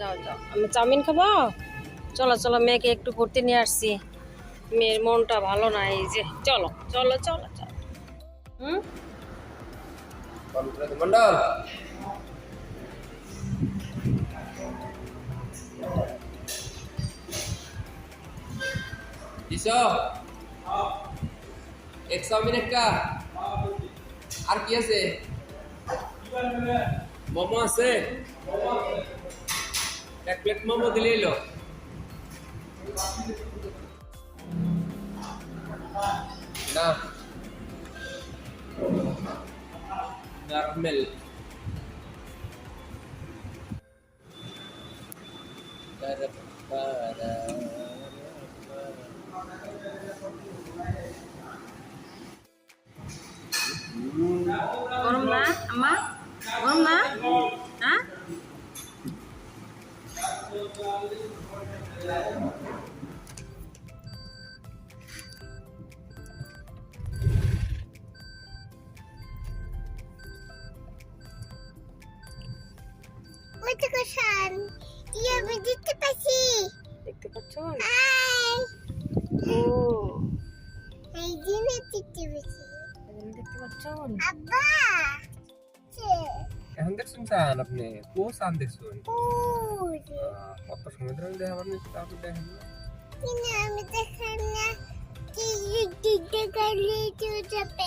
যাও যাও। আমি চাউমিন খাব? চলো চলো, মেয়েকে একটু ঘুরতে নিয়ে আসছি। মেয়ের মনটা ভালো না, এই যে, চলো চলো চলো চলো। হুম? এক চাউমিন আর কি আছে? মোমো আছে? এক প্লেট মোমো দিলে এলো না নর্মাল গরম না আম্মা গরম না Matakosan Ya, benda tu pasti Itu betul Hai. Oh. Hai, dia nak tutup pasti Benda tu Abang. 한국순 사람 앞네 보스 한국순 보스 아빠 소매들은 내 하면 따로 돼 했나? 그냥 밑에 하나 뒤에 뒤에 갈래 주자 빼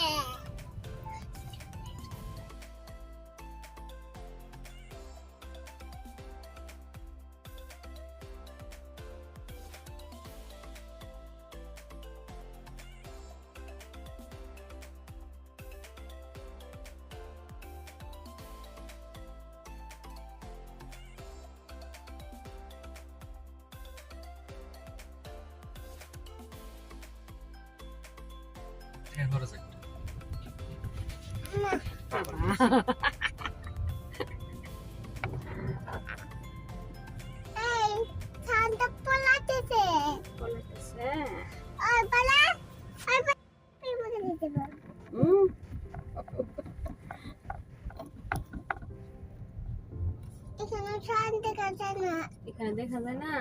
এখানে শান্তি কাছে না। এখানে দেখা যায় না?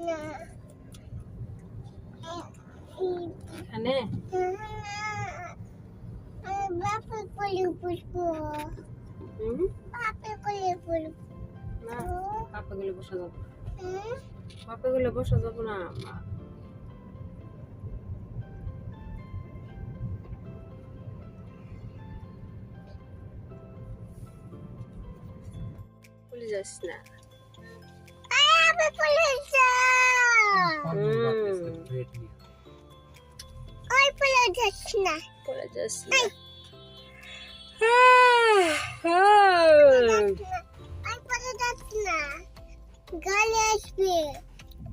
না। এখানে? বাপে কোলে পুষবো বাপে কোলে পুষবো না পাপে গুলো বসা যাব। পাপে গুলো বসা যাব না ভুলে যাস না। ওই কোলে যাচ্ছি না। ভুলে যাস না।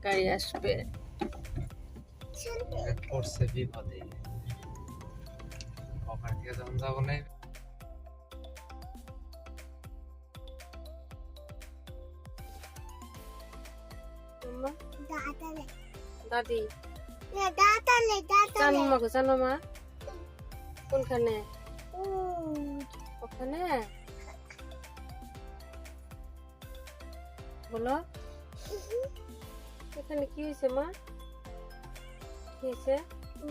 গাড়ি আসবে। পড়ছে বিপদে। ওখান থেকে যখন যাব না দাদি। জানো মাকে জানো মা কোনখানে? ও ওখানে? বলো। এখানে কি হয়েছে মা? কি হয়েছে?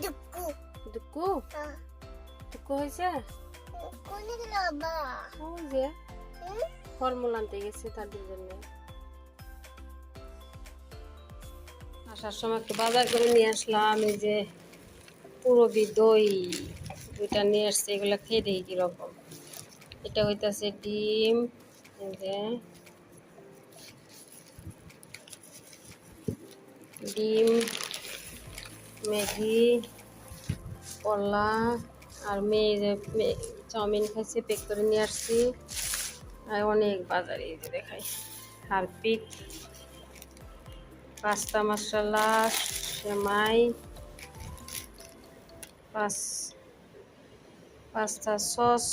দুকু। দুঃখু দুঃখ হয়েছে? কোনে গেল বাবা। ওই যে ফলমূল আনতে গেছে তাদের জন্য। আসার সময় একটু বাজার করে নিয়ে আসলাম এই যে পুরবি দই দুইটা নিয়ে আসছে এগুলো খেয়ে দেখি কীরকম। এটা হইতাছে ডিম এই যে ডিম, ম্যাগি, কলা আর মেয়ে চাউমিন খাইছে, পেক করে নিয়ে আসছি। আর অনেক বাজারে এই যে দেখাই, হারপিক, পাস্তা মশলা, সেমাই, pass, pasta sauce.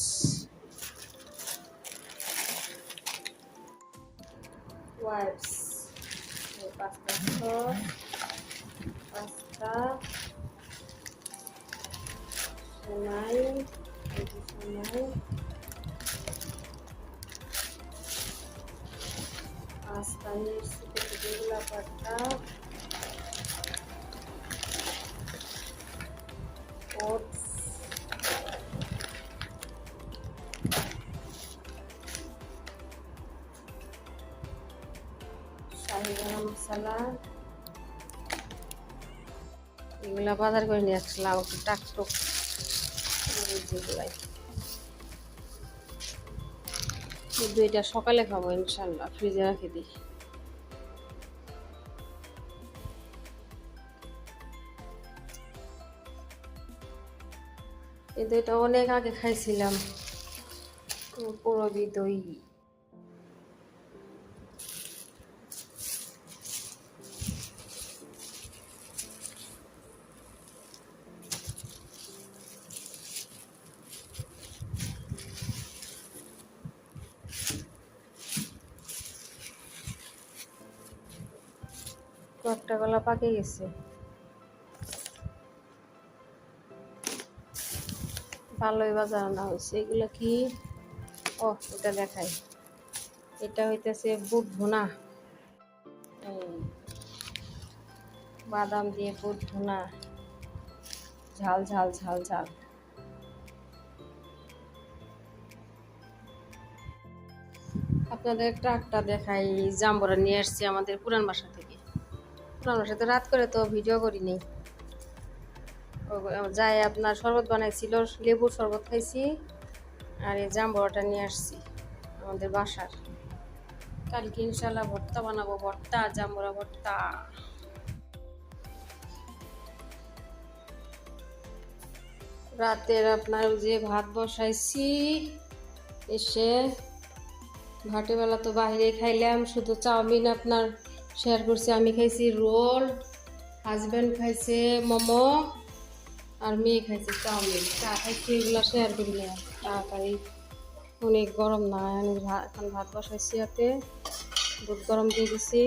Pasta sauce. Pasta সেমাই এই যে সেমাই পাস্তা নিয়ে এসেছি যেগুলো এগুলা বাজার করে নিয়ে আসলাম একটু টাকটুক এই দুইটা সকালে খাব, ইনশাল্লাহ, ফ্রিজে রাখে দিই। এই দুইটা অনেক আগে খাইছিলাম পুরবি দই। কয়েকটা গলা পাকে গেছে। ভালোই বাজার আনা হয়েছে। এগুলো কি? ও, এটা দেখাই। এটা হইতেছে বুট ভুনা। বাদাম দিয়ে বুট ভুনা। ঝাল ঝাল ঝাল ঝাল। আপনাদের ট্রাকটা দেখাই। জাম্বরা নিয়ে আসছি আমাদের পুরান বাসা থেকে। পুরান বাসাতে রাত করে তো ভিডিও করিনি যাই, আপনার শরবত বানাইছিল লেবুর শরবত খাইছি, আর এই নিয়ে আসছি আমাদের বাসার। কালকে ইনশাল্লাহ ভর্তা বানাবো, ভর্তা ভর্তা। রাতের আপনার যে ভাত বসাইছি, এসে ভাটের বেলা তো বাইরে খাইলাম, শুধু চাউমিন আপনার শেয়ার করছি। আমি খাইছি রোল হাজব্যান্ড খাইছে মোমো আর মেয়ে খাইছে চাউমিন। চা খাইছি এগুলো শেয়ার করি না। তাড়াতাড়ি। অনেক গরম না আমি এখন ভাত বসাইছি হাতে। দুধ গরম দিয়ে দিছি।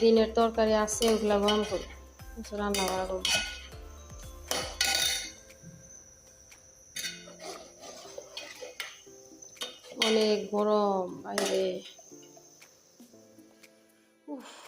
দিনের তরকারি আছে, ওগুলা গরম করি। রান্না করা করব। অনেক গরম, বাইরে। Uf.